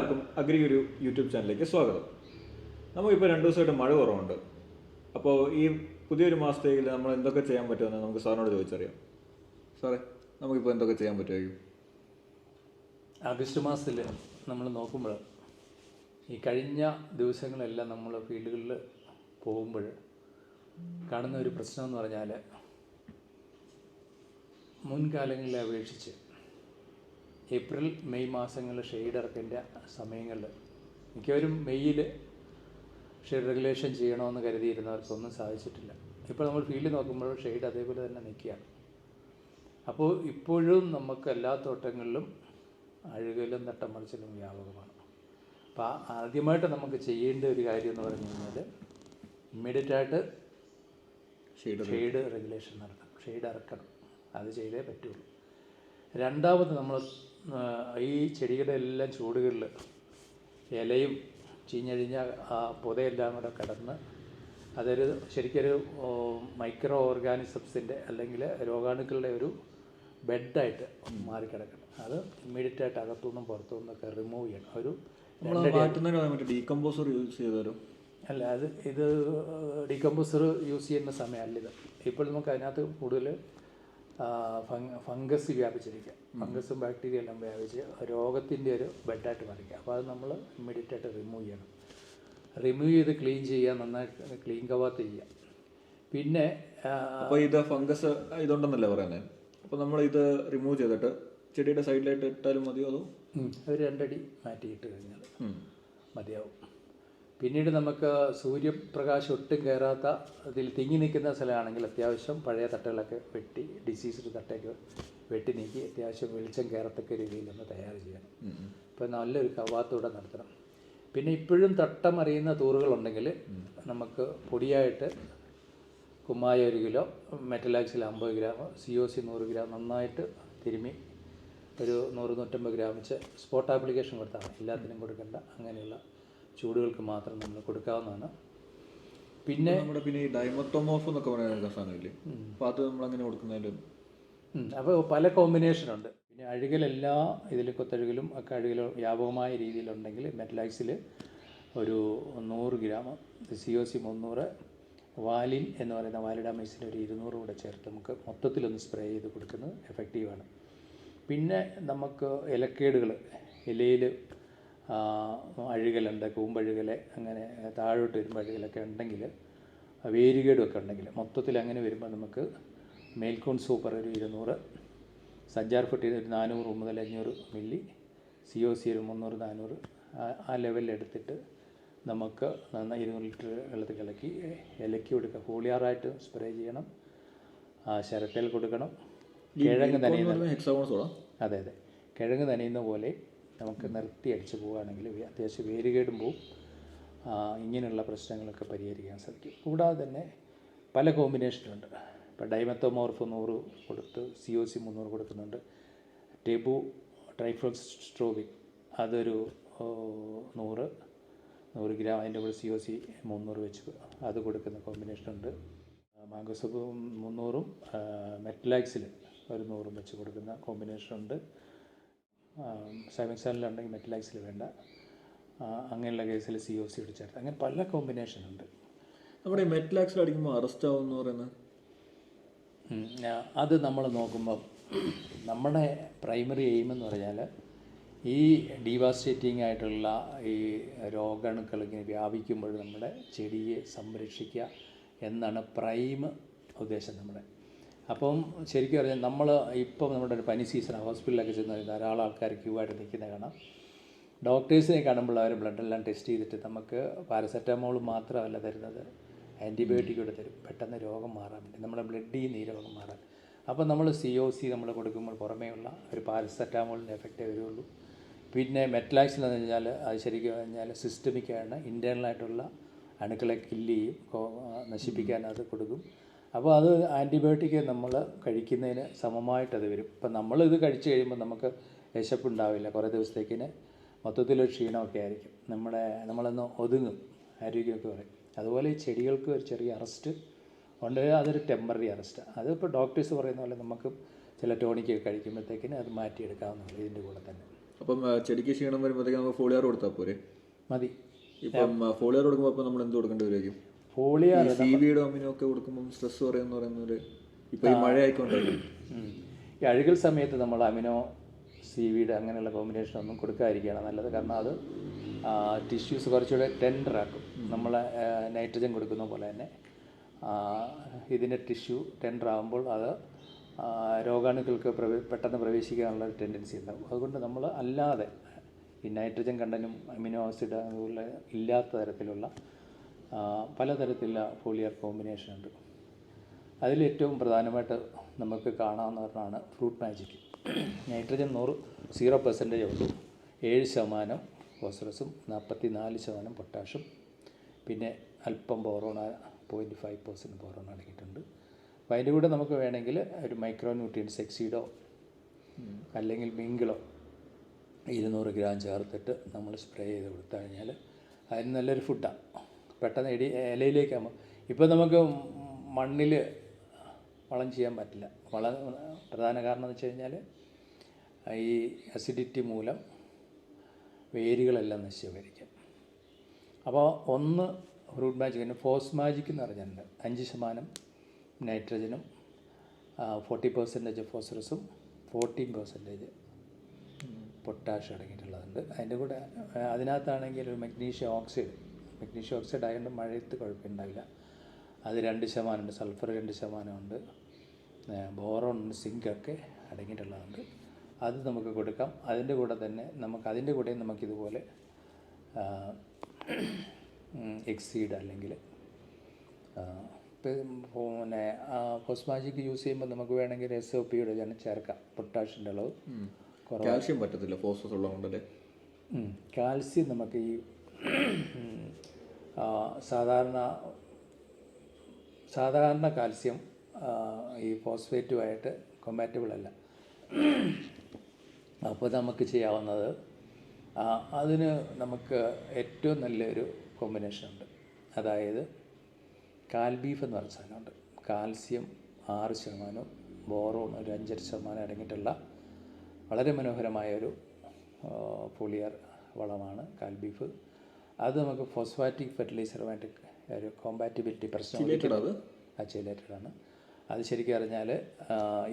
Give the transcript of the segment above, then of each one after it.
എല്ലാവർക്കും അഗ്രി ഒരു യൂട്യൂബ് ചാനലിലേക്ക് സ്വാഗതം. നമുക്കിപ്പോൾ രണ്ട് ദിവസമായിട്ട് മഴ കുറവുണ്ട്. അപ്പോൾ ഈ പുതിയൊരു മാസത്തേക്ക് നമ്മൾ എന്തൊക്കെ ചെയ്യാൻ പറ്റുമെന്ന് നമുക്ക് സാറിനോട് ചോദിച്ചറിയാം. സാറേ നമുക്കിപ്പോൾ എന്തൊക്കെ ചെയ്യാൻ പറ്റുമായിരിക്കും? ആഗസ്റ്റ് മാസത്തിൽ നമ്മൾ നോക്കുമ്പോൾ ഈ കഴിഞ്ഞ ദിവസങ്ങളെല്ലാം നമ്മൾ ഫീൽഡുകളിൽ പോകുമ്പോൾ കാണുന്ന ഒരു പ്രശ്നം എന്ന് പറഞ്ഞാൽ മുൻകാലങ്ങളെ അപേക്ഷിച്ച് ഏപ്രിൽ മെയ് മാസങ്ങളിൽ ഷെയ്ഡ് ഇറക്കിന്റെ സമയങ്ങളിൽ മിക്കവരും മെയ്യിൽ ഷെയ്ഡ് റെഗുലേഷൻ ചെയ്യണമെന്ന് കരുതിയിരുന്നവർക്കൊന്നും സാധിച്ചിട്ടില്ല. ഇപ്പോൾ നമ്മൾ ഫീൽഡ് നോക്കുമ്പോൾ ഷെയ്ഡ് അതേപോലെ തന്നെ നിൽക്കുകയാണ്. അപ്പോൾ ഇപ്പോഴും നമുക്ക് എല്ലാ തോട്ടങ്ങളിലും അഴുകലും നട്ടമറിച്ചിലും വ്യാപകമാണ്. അപ്പോൾ ആദ്യമായിട്ട് നമുക്ക് ചെയ്യേണ്ട ഒരു കാര്യം എന്ന് പറഞ്ഞു കഴിഞ്ഞാൽ ഇമ്മീഡിയറ്റ് ആയിട്ട് ഷെയ്ഡ് ഷെയ്ഡ് റെഗുലേഷൻ നടത്തണം. ഷെയ്ഡ് ഇറക്കണം. അത് ചെയ്തേ പറ്റുള്ളൂ. രണ്ടാമത് നമ്മൾ ഈ ചെടിയുടെ എല്ലാം ചൂടുകളിൽ ഇലയും ചീഞ്ഞഴിഞ്ഞ ആ പുതയെല്ലാം കൂടെ കിടന്ന് അതൊരു ശരിക്കൊരു മൈക്രോ ഓർഗാനിസംസിന്റെ അല്ലെങ്കിൽ രോഗാണുക്കളുടെ ഒരു ബെഡായിട്ട് മാറിക്കിടക്കണം. അത് ഇമ്മീഡിയറ്റ് ആയിട്ട് അകത്തുനിന്നും പുറത്തുനിന്നൊക്കെ റിമൂവ് ചെയ്യണം. ഒരു ഡീകമ്പോസർ യൂസ് ചെയ്താലും. അല്ല അത് ഇത് ഡീകമ്പോസർ യൂസ് ചെയ്യുന്ന സമയമല്ല ഇത്. ഇപ്പോൾ നമുക്ക് അതിനകത്ത് കൂടുതൽ ഫംഗസ് വ്യാപിച്ചിരിക്കുക. ഫംഗസും ബാക്ടീരിയ എല്ലാം വ്യാപിച്ച് രോഗത്തിന്റെ ഒരു ബെഡായിട്ട് മാറിക്കുക. അപ്പോൾ അത് നമ്മൾ ഇമ്മീഡിയറ്റ് ആയിട്ട് റിമൂവ് ചെയ്യണം. റിമൂവ് ചെയ്ത് ക്ലീൻ ചെയ്യുക നന്നായിട്ട് ക്ലീൻ കവാത്ത് ചെയ്യുക. പിന്നെ അപ്പോൾ ഇത് ഫംഗസ് ഇതുണ്ടെന്നല്ലേ പറയുന്നത് അപ്പോൾ നമ്മൾ ഇത് റിമൂവ് ചെയ്തിട്ട് ചെടിയുടെ സൈഡിലായിട്ട് ഇട്ടാലും മതിയോ അതോ? ഒരു രണ്ടടി മാറ്റിയിട്ട് കഴിഞ്ഞാൽ. മതിയാവും. പിന്നീട് നമുക്ക് സൂര്യപ്രകാശം ഒട്ടും കയറാത്ത അതിൽ തിങ്ങി നിൽക്കുന്ന സ്ഥലമാണെങ്കിൽ അത്യാവശ്യം പഴയ തട്ടുകളൊക്കെ വെട്ടി ഡിസീസ്ഡ് തട്ടയൊക്കെ വെട്ടി നീക്കി അത്യാവശ്യം വെളിച്ചം കയറത്തക്ക രീതിയിൽ നമ്മൾ തയ്യാർ ചെയ്യണം. ഇപ്പോൾ നല്ലൊരു കവാത്തൂടെ നടത്തണം. പിന്നെ ഇപ്പോഴും തട്ടം അറിയുന്ന തൂറുകളുണ്ടെങ്കിൽ നമുക്ക് പൊടിയായിട്ട് കുമ്മായ ഒരു കിലോ മെറ്റലാക്സിൽ അമ്പത് ഗ്രാം സി ഒ സി നൂറ് ഗ്രാം നന്നായിട്ട് തിരുമ്മി ഒരു നൂറ് നൂറ്റമ്പത് ഗ്രാം വെച്ച് സ്പോട്ട് ആപ്ലിക്കേഷൻ കൊടുത്താൽ എല്ലാത്തിനും കൊടുക്കേണ്ട. അങ്ങനെയുള്ള ചൂടുകൾക്ക് മാത്രം നമ്മൾ കൊടുക്കാവുന്നതാണ്. പിന്നെ നമ്മുടെ പിന്നെ ഈ ഡൈമത്തോമോഫ് എന്നൊക്കെ പറയുന്ന സാധനമില്ലേ? അപ്പോൾ അത് നമ്മൾ അങ്ങനെ കൊടുക്കുന്നതിലും അപ്പോൾ പല കോമ്പിനേഷനുണ്ട്. പിന്നെ അഴുകലെല്ലാ ഇതിൽ കൊത്തഴുകലും ഒക്കെ അഴുകൽ വ്യാപകമായ രീതിയിലുണ്ടെങ്കിൽ മെറ്റലൈസിൽ ഒരു നൂറ് ഗ്രാം സി ഒ സി മുന്നൂറ് വാലിൻ എന്ന് പറയുന്ന വാലിഡാമൈസിൽ ഒരു ഇരുന്നൂറ് കൂടെ ചേർത്ത് നമുക്ക് മൊത്തത്തിലൊന്ന് സ്പ്രേ ചെയ്ത് കൊടുക്കുന്നത് എഫക്റ്റീവാണ് പിന്നെ നമുക്ക് ഇലക്കേടുകൾ ഇലയിൽ അഴുകലുണ്ട് കൂമ്പഴുകൽ അങ്ങനെ താഴോട്ട് വരുമ്പോൾ അഴുകലൊക്കെ ഉണ്ടെങ്കിൽ വേരുകേടുമൊക്കെ ഉണ്ടെങ്കിൽ മൊത്തത്തിൽ അങ്ങനെ വരുമ്പോൾ നമുക്ക് മേൽക്കോൺ സൂപ്പർ ഒരു ഇരുന്നൂറ് സഞ്ചാർ ഫുട്ടി ഒരു നാനൂറ് മുതൽ അഞ്ഞൂറ് മില്ലി സി ഒ സി ഒരു മുന്നൂറ് നാനൂറ് ആ- ലെവലിലെടുത്തിട്ട് ലെവലിൽ എടുത്തിട്ട് നമുക്ക് നന്നായി ഇരുന്നൂറ് ലിറ്റർ വെള്ളത്തിൽ കലക്കി ഇലക്കി കൊടുക്കുക. ഹോളിയാറായിട്ട് സ്പ്രേ ചെയ്യണം. ആ ശരട്ടയിൽ കൊടുക്കണം. കിഴങ്ങ് നനയുന്ന അതെ അതെ. കിഴങ്ങ് നനയുന്ന പോലെ നമുക്ക് നിർത്തി അടിച്ചു പോവുകയാണെങ്കിൽ അത്യാവശ്യം വേരുകേടും പോവും. ഇങ്ങനെയുള്ള പ്രശ്നങ്ങളൊക്കെ പരിഹരിക്കാൻ സാധിക്കും. കൂടാതെ തന്നെ പല കോമ്പിനേഷനുണ്ട്. ഇപ്പോൾ ഡൈമത്തോമോർഫ് നൂറ് കൊടുത്ത് സി ഒ സി മുന്നൂറ് കൊടുക്കുന്നുണ്ട്. ടെബു ട്രൈഫ്ലോക്സ് സ്ട്രോബിൻ അതൊരു നൂറ് നൂറ് ഗ്രാം അതിന്റെ കൂടെ സി ഒ സി മുന്നൂറ് വെച്ച് അത് കൊടുക്കുന്ന കോമ്പിനേഷനുണ്ട്. മാങ്കോസപ്പ് മുന്നൂറും മെറ്റലാക്സിൽ ഒരു നൂറും വെച്ച് കൊടുക്കുന്ന കോമ്പിനേഷനുണ്ട്. സൈമിക്സാനിലുണ്ടെങ്കിൽ മെറ്റലൈസിൽ വേണ്ട. അങ്ങനെയുള്ള കേസിൽ സി ഒ സി ചേർത്ത്. അങ്ങനെ പല കോമ്പിനേഷൻ ഉണ്ട്. നമ്മുടെ ഈ മെറ്റലാക്സിൽ അടിക്കുമ്പോൾ അറസ്റ്റ് ആവും എന്ന് പറയുന്നത് അത് നമ്മൾ നോക്കുമ്പോൾ നമ്മുടെ പ്രൈമറി എയിം എന്ന് പറഞ്ഞാൽ ഈ ഡീവാസ്റ്റേറ്റിംഗ് ആയിട്ടുള്ള ഈ രോഗാണുക്കൾ ഇങ്ങനെ വ്യാപിക്കുമ്പോൾ നമ്മുടെ ചെടിയെ സംരക്ഷിക്കുക എന്നാണ് പ്രൈം ഉദ്ദേശം നമ്മുടെ. അപ്പം ശരിക്കും പറഞ്ഞാൽ നമ്മൾ ഇപ്പം നമ്മുടെ ഒരു പനി സീസൺ ഹോസ്പിറ്റലിലൊക്കെ ചെന്ന് ധാരാളം ആൾക്കാർ ക്യൂ ആയിട്ട് നിൽക്കുന്നത് കാണാം. ഡോക്ടേഴ്സിനെ കാണുമ്പോൾ അവർ ബ്ലഡ് എല്ലാം ടെസ്റ്റ് ചെയ്തിട്ട് നമുക്ക് പാരസെറ്റമോൾ മാത്രമല്ല തരുന്നത്. ആന്റിബയോട്ടിക് കൂടെ തരും. പെട്ടെന്ന് രോഗം മാറാൻ വേണ്ടി. നമ്മുടെ ബ്ലഡിൽ ഈ രോഗം മാറാൻ. അപ്പോൾ നമ്മൾ സി ഒ സി നമ്മൾ കൊടുക്കുമ്പോൾ പുറമേയുള്ള ഒരു പാരസെറ്റാമോളിന്റെ എഫക്റ്റേ വരുള്ളൂ. പിന്നെ മെറ്റലാക്സിൽ എന്ന് കഴിഞ്ഞാൽ അത് ശരിക്കും പറഞ്ഞാൽ സിസ്റ്റമിക്കാണ് ഇന്റേർണലായിട്ടുള്ള അണുക്കളെ കില്ല് ചെയ്യും. നശിപ്പിക്കാനത് കൊടുക്കും. അപ്പോൾ അത് ആന്റിബയോട്ടിക് നമ്മൾ കഴിക്കുന്നതിന് സമമായിട്ടത് വരും. ഇപ്പം നമ്മളിത് കഴിച്ചു കഴിയുമ്പോൾ നമുക്ക് വിശപ്പുണ്ടാവില്ല. കുറേ ദിവസത്തേക്കിന് മൊത്തത്തിലൊരു ക്ഷീണമൊക്കെ ആയിരിക്കും. നമ്മുടെ നമ്മളൊന്ന് ഒതുങ്ങും ആരോഗ്യമൊക്കെ പറയും. അതുപോലെ ഈ ചെടികൾക്ക് ഒരു ചെറിയ അറസ്റ്റ് ഉണ്ട്. അതൊരു ടെമ്പററി അറസ്റ്റ്. അതിപ്പോൾ ഡോക്ടേഴ്സ് പറയുന്ന പോലെ നമുക്ക് ചില ടോണിക്ക് കഴിക്കുമ്പോഴത്തേക്കിന് അത് മാറ്റിയെടുക്കാവുന്നതാണ് ഇതിന്റെ കൂടെ തന്നെ. അപ്പം ചെടിക്ക് ക്ഷീണം വരുമ്പോഴത്തേക്ക് നമുക്ക് ഫോളിയാർ കൊടുത്താൽ പോരെ? മതി. ഇപ്പം ഫോളിയാർ കൊടുക്കുമ്പോൾ അപ്പം നമ്മൾ എന്ത് കൊടുക്കേണ്ടി വരുമായിരിക്കും ഒക്കെ കൊടുക്കുമ്പോൾ സ്ട്രെസ് പറയുന്നത് ഈ മഴ. ഈ അഴുകൽ സമയത്ത് നമ്മൾ അമിനോ സി സീവീഡ് അങ്ങനെയുള്ള കോമ്പിനേഷൻ ഒന്നും കൊടുക്കാതിരിക്കുകയാണ് നല്ലത്. കാരണം അത് ടിഷ്യൂസ് കുറച്ചുകൂടെ ടെൻഡറാക്കും നമ്മൾ നൈട്രജൻ കൊടുക്കുന്ന പോലെ തന്നെ. ഇതിന്റെ ടിഷ്യൂ ടെൻഡർ ആകുമ്പോൾ അത് രോഗാണുക്കൾക്ക് പ്രവേ പെട്ടെന്ന് പ്രവേശിക്കാനുള്ള ഒരു ടെൻഡൻസി ഉണ്ടാവും. അതുകൊണ്ട് നമ്മൾ അല്ലാതെ ഈ നൈട്രജൻ കണ്ടനും അമിനോ ആസിഡ് അതുപോലെ ഇല്ലാത്ത തരത്തിലുള്ള പലതരത്തിലുള്ള ഫോളിയർ കോമ്പിനേഷൻ ഉണ്ട്. അതിലേറ്റവും പ്രധാനമായിട്ട് നമുക്ക് കാണാവുന്ന ഒരെണ്ണമാണ് ഫ്രൂട്ട് മാജിക്. നൈട്രജൻ നൂറ് സീറോ പെർസെന്റേജ് ഉള്ളൂ. ഏഴ് ശതമാനം ഫോസ്ഫറസും നാൽപ്പത്തി നാല് ശതമാനം പൊട്ടാഷും. പിന്നെ അല്പം ബോറോണ പോയിന്റ് ഫൈവ് പെർസെന്റ് ബോറോൺ അടങ്ങിയിട്ടുണ്ട്. അപ്പോൾ അതിന്റെ കൂടെ നമുക്ക് വേണമെങ്കിൽ ഒരു മൈക്രോ ന്യൂട്രിയൻസ് എക്സീഡോ അല്ലെങ്കിൽ മിങ്കിളോ ഇരുന്നൂറ് ഗ്രാം ചേർത്തിട്ട് നമ്മൾ സ്പ്രേ ചെയ്ത് കൊടുത്തു കഴിഞ്ഞാൽ അതിന് നല്ലൊരു ഫുഡാണ്. പെട്ടെന്ന് ഇടി ഇലയിലേക്കാകുമ്പോൾ ഇപ്പോൾ നമുക്ക് മണ്ണിൽ വളം ചെയ്യാൻ പറ്റില്ല. വളം പ്രധാന കാരണം എന്ന് വെച്ച് കഴിഞ്ഞാൽ ഈ അസിഡിറ്റി മൂലം വേരുകളെല്ലാം നശിച്ചു വരിക്കും അപ്പോൾ ഒന്ന് റൂട്ട് മാജിക് പിന്നെ ഫോസ് മാജിക് എന്ന് പറഞ്ഞിട്ടുണ്ട്. അഞ്ച് ശതമാനം നൈട്രജനും ഫോർട്ടി പെർസെന്റേജ് ഫോസ്ഫറസും ഫോർട്ടീൻ പെർസെന്റേജ് പൊട്ടാഷ് അടങ്ങിയിട്ടുള്ളതുണ്ട്. അതിന്റെ കൂടെ അതിനകത്താണെങ്കിൽ ഒരു മഗ്നീഷ്യം ഓക്സൈഡ് മഗ്നീഷ്യം ഓക്സൈഡ് ആയതുകൊണ്ട് മഴയത്ത് കുഴപ്പമുണ്ടാവില്ല. അത് രണ്ട് ശതമാനമുണ്ട് സൾഫർ രണ്ട് ശതമാനമുണ്ട്. ബോറോൺ സിങ്ക് ഒക്കെ അടങ്ങിയിട്ടുള്ളതുണ്ട്. അത് നമുക്ക് കൊടുക്കാം. അതിന്റെ കൂടെ തന്നെ നമുക്ക് അതിന്റെ കൂടെ നമുക്കിതുപോലെ എക്സീഡ് അല്ലെങ്കിൽ പിന്നെ ഫോസ്മാജിക്ക് യൂസ് ചെയ്യുമ്പോൾ നമുക്ക് വേണമെങ്കിൽ എസ് ഒ പിയുടെ തന്നെ ചേർക്കാം. പൊട്ടാഷിന്റെ അളവ് കാൽസ്യം പറ്റത്തില്ല ഫോസ്ഫസ് ഉള്ളതുകൊണ്ടല്ലേ കാൽസ്യം നമുക്ക് ഈ സാധാരണ സാധാരണ കാൽസ്യം ഈ ഫോസ്ഫേറ്റുമായിട്ട് കൊമ്പാറ്റബിൾ അല്ല. അപ്പോൾ നമുക്ക് ചെയ്യാവുന്നത് അതിന് നമുക്ക് ഏറ്റവും നല്ലൊരു കോമ്പിനേഷൻ ഉണ്ട്. അതായത് കാൽബീഫ് എന്ന് പറഞ്ഞ സാധനമുണ്ട് കാൽസ്യം ആറ് ശതമാനം ബോറോൺ ഒരു അഞ്ചര ശതമാനം അടങ്ങിയിട്ടുള്ള വളരെ മനോഹരമായൊരു പോളിയർ വളമാണ് കാൽ ബീഫ്. അത് നമുക്ക് ഫോസ്ഫാറ്റിക് ഫെർട്ടിലൈസറുമായിട്ട് ഒരു കോമ്പാറ്റിബിലിറ്റി പ്രശ്നം അച്ചയിലേറ്റഡ് ആണ്. അത് ശരിക്കും അറിഞ്ഞാൽ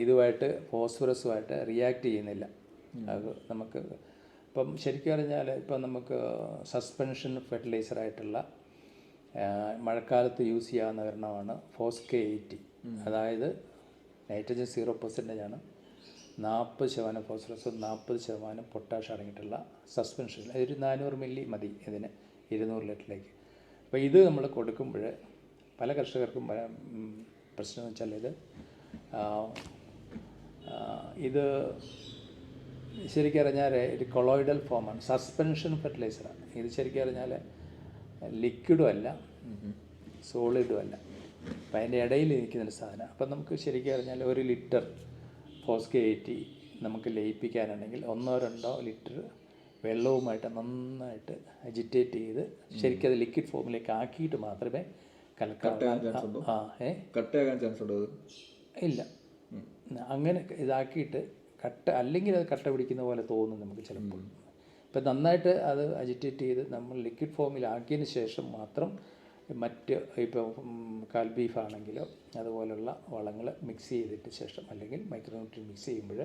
ഇതുമായിട്ട് ഫോസ്ഫറസുമായിട്ട് റിയാക്ട് ചെയ്യുന്നില്ല. അത് നമുക്ക് ഇപ്പം ശരിക്കും അറിഞ്ഞാൽ ഇപ്പം നമുക്ക് സസ്പെൻഷൻ ഫെർട്ടിലൈസറായിട്ടുള്ള മഴക്കാലത്ത് യൂസ് ചെയ്യാവുന്ന ഒരെണ്ണമാണ് ഫോസ്കെ എയ്റ്റി അതായത് നൈട്രജൻ സീറോ പെർസെന്റേജ് ആണ്. നാൽപ്പത് ശതമാനം ഫോസ്ഫറസും നാൽപ്പത് ശതമാനം പൊട്ടാഷ് അടങ്ങിയിട്ടുള്ള സസ്പെൻഷൻ ഒരു നാനൂറ് മില്ലി മതി ഇതിന്. ഇരുന്നൂറ് ലിറ്ററിലേക്ക് അപ്പോൾ ഇത് നമ്മൾ കൊടുക്കുമ്പോൾ പല കർഷകർക്കും പല പ്രശ്നം എന്ന് വെച്ചാൽ ഇത് ഇത് ശരിക്കും അറിഞ്ഞാൽ ഇത് കൊളോയിഡൽ ഫോമാണ് സസ്പെൻഷൻ ഫെർട്ടിലൈസറാണ് ഇത് ശരിക്കും അറിഞ്ഞാൽ ലിക്വിഡും അല്ല സോളിഡും അല്ല. അപ്പം അതിന്റെ ഇടയിൽ നിൽക്കുന്നൊരു സാധനം അപ്പം നമുക്ക് ശരിക്കും പറഞ്ഞാൽ ഒരു ലിറ്റർ ഫോസ്കേറ്റി നമുക്ക് ലയിപ്പിക്കാനുണ്ടെങ്കിൽ ഒന്നോ രണ്ടോ ലിറ്റർ വെള്ളവുമായിട്ട് നന്നായിട്ട് അജിറ്റേറ്റ് ചെയ്ത് ശരിക്കും അത് ലിക്വിഡ് ഫോമിലേക്ക് ആക്കിയിട്ട് മാത്രമേ കലക്കാൻ ആ ഏ? കട്ടയാകാൻ ചാൻസ് ഉണ്ടോ ഇല്ല. അങ്ങനെ ഇതാക്കിയിട്ട് കട്ട അല്ലെങ്കിൽ അത് കട്ട പിടിക്കുന്ന പോലെ തോന്നും നമുക്ക് ചിലപ്പോൾ. ഇപ്പം നന്നായിട്ട് അത് അജിറ്റേറ്റ് ചെയ്ത് നമ്മൾ ലിക്വിഡ് ഫോമിലാക്കിയതിന് ശേഷം മാത്രം മറ്റ് ഇപ്പോൾ കാൽ ബീഫ് ആണെങ്കിലോ അതുപോലുള്ള വളങ്ങൾ മിക്സ് ചെയ്തിട്ട് ശേഷം അല്ലെങ്കിൽ മൈക്രോന്യൂട്രിയൻ മിക്സ് ചെയ്യുമ്പോൾ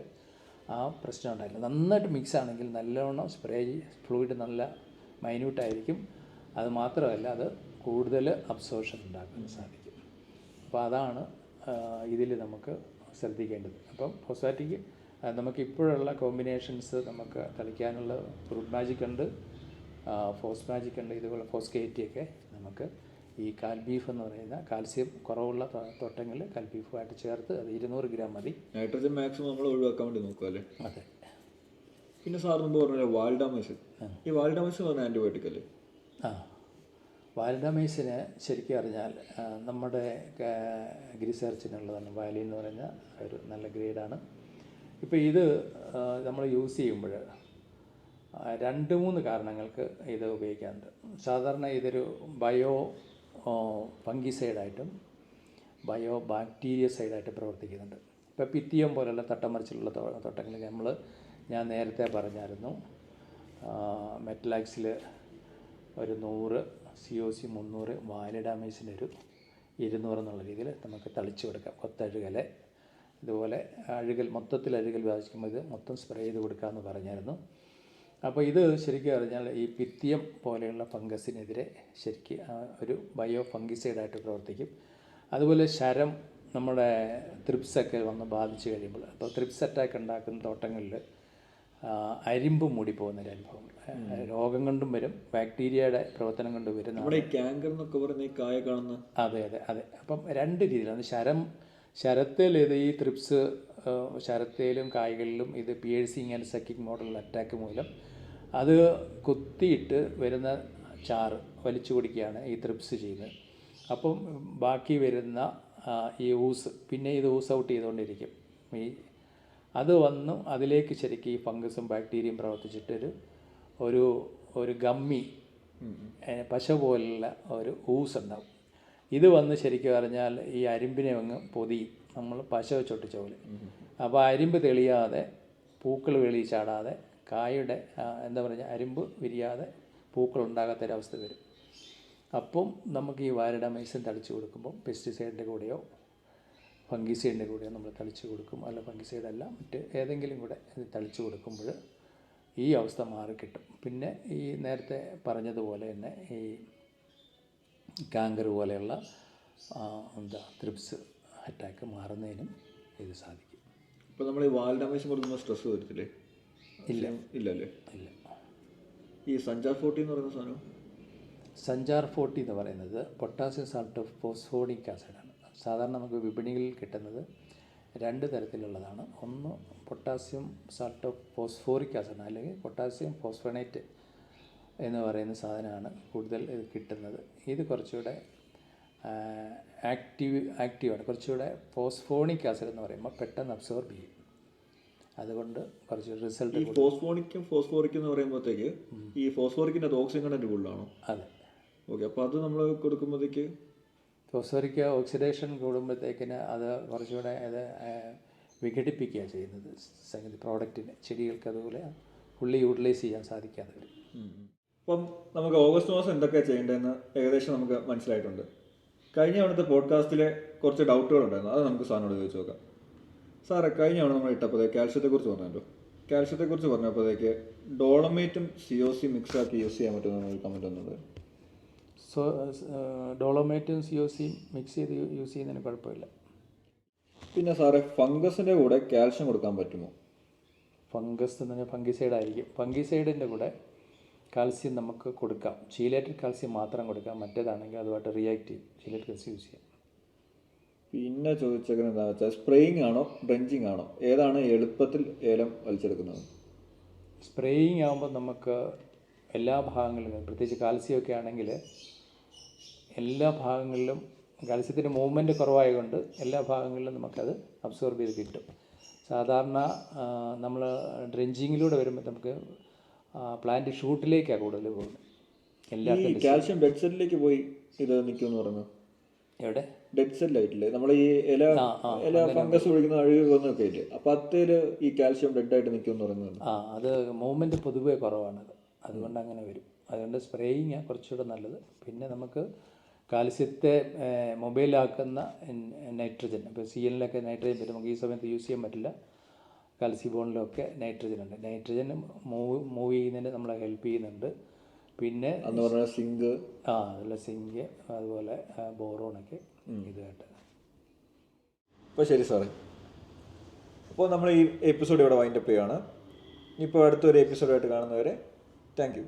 ആ പ്രശ്നം ഉണ്ടായില്ല. നന്നായിട്ട് മിക്സ് ആണെങ്കിൽ നല്ലവണ്ണം സ്പ്രേ ഫ്ലൂയിഡ് നല്ല മൈന്യൂട്ടായിരിക്കും അത് മാത്രമല്ല അത് കൂടുതൽ അബ്സോർഷൻ ഉണ്ടാക്കാൻ സാധിക്കും. അപ്പോൾ അതാണ് ഇതിൽ നമുക്ക് ശ്രദ്ധിക്കേണ്ടത്. അപ്പം ഫോസ്ഫാറ്റിക് നമുക്ക് ഇപ്പോഴുള്ള കോമ്പിനേഷൻസ് നമുക്ക് കളിക്കാനുള്ള ഫ്രൂട്ട് മാജിക് ഉണ്ട്. ഫോസ് മാജിക് ഉണ്ട്. ഇതുപോലെ ഫോസ്കേറ്റി ഒക്കെ നമുക്ക് ഈ കാൽ ബീഫ് എന്ന് പറയുന്ന കാൽസ്യം കുറവുള്ള തൊട്ടങ്ങൾ തോട്ടങ്ങളിൽ കാൽ ബീഫുമായിട്ട് ചേർത്ത് അത് ഇരുന്നൂറ് ഗ്രാം മതി. നൈട്രജൻ മാക്സിമം നമ്മൾ ഒഴിവാക്കാൻ വേണ്ടി നോക്കുക അല്ലേ? അതെ. പിന്നെ സാർ മുമ്പ് പറഞ്ഞ വാൽഡാമൈസ് ഈ വാൽഡാമൈസ് പറഞ്ഞ ആന്റിബയോട്ടിക് അല്ലേ? ആ. വാൽഡാമൈസിന് ശരിക്കും അറിഞ്ഞാൽ നമ്മുടെ ഗ്രിസേർച്ചിനുള്ളതാണ് വാലി എന്ന് പറഞ്ഞ ഒരു നല്ല ഗ്രേഡാണ്. ഇപ്പോൾ ഇത് നമ്മൾ യൂസ് ചെയ്യുമ്പോൾ രണ്ട് മൂന്ന് കാരണങ്ങൾക്ക് ഇത് ഉപയോഗിക്കാറുണ്ട്. സാധാരണ ഇതൊരു ബയോ ഫംഗിസൈഡായിട്ടും ബയോ ബാക്ടീരിയ സൈഡായിട്ട് പ്രവർത്തിക്കുന്നുണ്ട്. ഇപ്പോൾ പിത്തിയം പോലുള്ള തട്ടമറിച്ചിലുള്ള തോട്ടങ്ങൾ നമ്മൾ ഞാൻ നേരത്തെ പറഞ്ഞായിരുന്നു. മെറ്റലാക്സിൽ ഒരു നൂറ് സി ഒ സി മുന്നൂറ് വാലിഡാമേസിന്റെ ഒരു ഇരുന്നൂറ് എന്നുള്ള രീതിയിൽ നമുക്ക് തളിച്ചു കൊടുക്കാം. കൊത്തഴുകലെ ഇതുപോലെ അഴുകൽ മൊത്തത്തിൽ അഴുകൽ ബാധിക്കുമ്പോൾ ഇത് മൊത്തം സ്പ്രേ ചെയ്ത് കൊടുക്കാമെന്ന് പറഞ്ഞായിരുന്നു. അപ്പോൾ ഇത് ശരിക്കും പറഞ്ഞാൽ ഈ പിത്തിയം പോലെയുള്ള ഫംഗസിനെതിരെ ശരിക്ക് ഒരു ബയോ ഫംഗിസൈഡായിട്ട് പ്രവർത്തിക്കും. അതുപോലെ ശരം നമ്മുടെ ത്രിപ്സൊക്കെ വന്ന് ബാധിച്ചു കഴിയുമ്പോൾ അപ്പോൾ ത്രിപ്സ് അറ്റാക്ക് ഉണ്ടാക്കുന്ന തോട്ടങ്ങളിൽ അരിമ്പ് മൂടിപ്പോകുന്ന ഒരു അനുഭവം. രോഗം കൊണ്ടും വരും ബാക്ടീരിയയുടെ പ്രവർത്തനം കൊണ്ടും വരും നമ്മുടെ ക്യാങ്കർ എന്നൊക്കെ പറഞ്ഞ കായ കാണുന്ന അതെ അതെ അതെ. അപ്പം രണ്ട് രീതിയിലാണ്. ശരം ശരത്തേൽ ഇത് ഈ ത്രിപ്സ് ശരത്തേലും കായകളിലും ഇത് P L C and sucking model attack മൂലം അത് കുത്തിയിട്ട് വരുന്ന ചാറ് വലിച്ചു കുടിക്കുകയാണ് ഈ ത്രിപ്സ് ചെയ്യുന്നത്. അപ്പം ബാക്കി വരുന്ന ഈ ഊസ് പിന്നെ ഇത് ഊസ് ഔട്ട് ചെയ്തുകൊണ്ടിരിക്കും. ഈ അത് വന്നു അതിലേക്ക് ശരിക്കും ഈ ഫംഗസും ബാക്ടീരിയയും പ്രവർത്തിച്ചിട്ടൊരു ഒരു ഒരു ഗമ്മി പശ പോലുള്ള ഒരു ഊസ് ഉണ്ടാവും. ഇത് വന്ന് ശരിക്കും പറഞ്ഞാൽ ഈ അരിമ്പിനെ അങ്ങ് പൊതിയും നമ്മൾ പശ വെച്ചൊട്ടിച്ച പോലെ. അപ്പോൾ അരിമ്പ് തെളിയാതെ പൂക്കൾ വെളിയിൽ ചാടാതെ കായുടെ എന്താ പറയുക അരിമ്പ് വിരിയാതെ പൂക്കൾ ഉണ്ടാകാത്തൊരവസ്ഥ വരും. അപ്പം നമുക്ക് ഈ വാരഡമൈസിൻ തളിച്ച് കൊടുക്കുമ്പോൾ പെസ്റ്റിസൈഡിന്റെ കൂടെയോ ഫംഗിസൈഡിന്റെ കൂടെയോ നമ്മൾ തളിച്ച് കൊടുക്കും. അല്ല ഫംഗിസൈഡ് അല്ല മറ്റ് ഏതെങ്കിലും കൂടെ തളിച്ച് കൊടുക്കുമ്പോൾ ഈ അവസ്ഥ മാറിക്കിട്ടും പിന്നെ ഈ നേരത്തെ പറഞ്ഞതുപോലെ തന്നെ ഈ കാങ്കർ പോലെയുള്ള എന്താ ത്രിപ്സ് അറ്റാക്ക് മാറുന്നതിനും ഇത് സാധിക്കും. ഇപ്പോൾ നമ്മൾ ഈ വാൽഡാമേഷൻ കൊടുക്കുമ്പോൾ സ്ട്രെസ് വരത്തില്ലേ? ഇല്ല. ഇല്ല അല്ലേ ഇല്ല. ഈ സഞ്ചാർ ഫോർട്ടി എന്ന് പറയുന്ന സാധനം? സഞ്ചാർ ഫോർട്ടി എന്ന് പറയുന്നത് പൊട്ടാസ്യം സാൾട്ട് ഓഫ് ഫോസ്ഫോണിക് ആസിഡാണ്. സാധാരണ നമുക്ക് വിപണിയിൽ കിട്ടുന്നത് രണ്ട് തരത്തിലുള്ളതാണ്. ഒന്ന് potassium salt of phosphoric acid അല്ലെങ്കിൽ പൊട്ടാസ്യം ഫോസ്ഫണേറ്റ് എന്ന് പറയുന്ന സാധനമാണ് കൂടുതൽ ഇത് കിട്ടുന്നത്. ഇത് കുറച്ചുകൂടെ ആക്റ്റീവ് ആക്റ്റീവാണ്. കുറച്ചുകൂടെ ഫോസ്ഫോണിക് ആസിഡ് എന്ന് പറയുമ്പോൾ പെട്ടെന്ന് അബ്സോർബ് ചെയ്യും. അതുകൊണ്ട് കുറച്ച് റിസൾട്ട് ഈ ഫോസ്ഫോണിക്കും ഫോസ്ഫോറിക്കും എന്ന് പറയുമ്പോഴത്തേക്ക് ഈ ഫോസ്ഫോറിക്കിന്റെ അത് ഓക്സിജൻ കണ്ടന്റ് കൂടുതലാണോ? അതെ. ഓക്കെ അപ്പോൾ അത് നമ്മൾ കൊടുക്കുമ്പോഴത്തേക്ക്? ഫോസ്ഫറിക് ഓക്സിഡേഷൻ കൂടുമ്പോഴത്തേക്കിന് അത് കുറച്ചുകൂടെ അത് വിഘടിപ്പിക്കുകയാണ് വിഘടിപ്പിക്കുക ചെയ്യുന്നത്. സംഗതി പ്രോഡക്റ്റിന് ചെടികൾക്ക് അതുപോലെ ഫുള്ളി യൂട്ടിലൈസ് ചെയ്യാൻ സാധിക്കാതെ വരും. അപ്പം നമുക്ക് ഓഗസ്റ്റ് മാസം എന്തൊക്കെയാണ് ചെയ്യേണ്ടതെന്ന് ഏകദേശം നമുക്ക് മനസ്സിലായിട്ടുണ്ട്. കഴിഞ്ഞ അവിടുത്തെ പോഡ്കാസ്റ്റിലെ കുറച്ച് ഡൗട്ടുകൾ ഉണ്ടായിരുന്നു. അത് നമുക്ക് സാറിനോട് ചോദിച്ചു നോക്കാം. സാറേ കഴിഞ്ഞ തവണ നമ്മൾ കാൽഷ്യത്തെ കുറിച്ച് പറഞ്ഞല്ലോ. കാൽഷ്യത്തെക്കുറിച്ച് പറഞ്ഞപ്പോഴേക്ക് ഡോളമേറ്റും സി ഒ സി മിക്സ് ആക്കി യൂസ് ചെയ്യാൻ പറ്റുമെന്ന് ഒരു കമന്റ് വന്നത് സോ ഡോളോമേറ്റും സി ഒ സിയും മിക്സ് ചെയ്ത് യൂസ് ചെയ്യുന്നതിന് കുഴപ്പമില്ല. പിന്നെ സാറേ ഫംഗസിന്റെ കൂടെ കാൽഷ്യം കൊടുക്കാൻ പറ്റുമോ? ഫംഗസ് എന്ന് പറഞ്ഞാൽ ഫംഗിസൈഡ് ആയിരിക്കും. ഫംഗിസൈഡിന്റെ കൂടെ കാൽസ്യം നമുക്ക് കൊടുക്കാം. ചീലേറ്റഡ് കാൽസ്യം മാത്രം കൊടുക്കാം. മറ്റേതാണെങ്കിൽ അതുമായിട്ട് റിയാക്ട് ചെയ്യും ചീലേറ്റഡ് കാൽസ്യം യൂസ് ചെയ്യാം. പിന്നെ ചോദിച്ചേക്കുന്നത് എന്താണെന്ന് വെച്ചാൽ സ്പ്രേയിങ് ആണോ ഡ്രഞ്ചിങ് ആണോ? ഏതാണ് എളുപ്പത്തിൽ ഏലം വലിച്ചെടുക്കുന്നത്? സ്പ്രേയിങ് ആകുമ്പോൾ നമുക്ക് എല്ലാ ഭാഗങ്ങളിലും പ്രത്യേകിച്ച് കാൽസ്യമൊക്കെ ആണെങ്കിൽ എല്ലാ ഭാഗങ്ങളിലും കാൽസ്യത്തിന്റെ മൂവ്മെന്റ് കുറവായതുകൊണ്ട് എല്ലാ ഭാഗങ്ങളിലും നമുക്കത് അബ്സോർബ് ചെയ്ത് കിട്ടും. സാധാരണ നമ്മൾ ഡ്രഞ്ചിങ്ങിലൂടെ വരുമ്പോൾ നമുക്ക് പ്ലാന്റ് ഷൂട്ടിലേക്കാണ് കൂടുതൽ പോകുന്നത്. എല്ലാ കാൽസ്യം ബെഡ്സെറ്റിലേക്ക് പോയി ഇത് നിൽക്കുമെന്ന് പറഞ്ഞു? എവിടെ? ഡെഡ് സെല്ലായിട്ടില്ലേ നമ്മൾ ഈ ഇല ഇല ഫംഗസ് പിടിക്കുന്ന അഴുകി പോകുന്നൊക്കെ ഇല്ലേ അപ്പൊ അത്തേൽ ഈ കാൽഷ്യം ഡെഡ് ആയിട്ട് നിൽക്കുമെന്ന് പറയുന്നത്. ആ അത് മൂവ്മെന്റ് പൊതുവേ കുറവാണത് അതുകൊണ്ട് അങ്ങനെ വരും. അതുകൊണ്ട് സ്പ്രേയിങ് കുറച്ചുകൂടെ നല്ലത്. പിന്നെ നമുക്ക് കാൽസ്യത്തെ മൊബൈലാക്കുന്ന നൈട്രജൻ ഇപ്പോൾ സി എല്ലിലൊക്കെ നൈട്രജൻ വരും. നമുക്ക് ഈ സമയത്ത് യൂസ് ചെയ്യാൻ പറ്റില്ല. കാൽസ്യബോണിലൊക്കെ നൈട്രജൻ ഉണ്ട്. നൈട്രജൻ മൂവ് മൂവ് ചെയ്യുന്നതിന് നമ്മളെ ഹെൽപ്പ് ചെയ്യുന്നുണ്ട്. പിന്നെ സിങ്ക് ആ അതുപോലെ സിങ്ക് അതുപോലെ ബോറോണൊക്കെ ഇതായിട്ട് അപ്പോൾ ശരി സാറേ. അപ്പോൾ നമ്മൾ ഈ എപ്പിസോഡ് ഇവിടെ വൈൻഡപ്പ് ചെയ്യുകയാണ് ഇപ്പോൾ അടുത്തൊരു എപ്പിസോഡായിട്ട് കാണുന്നവരെ താങ്ക്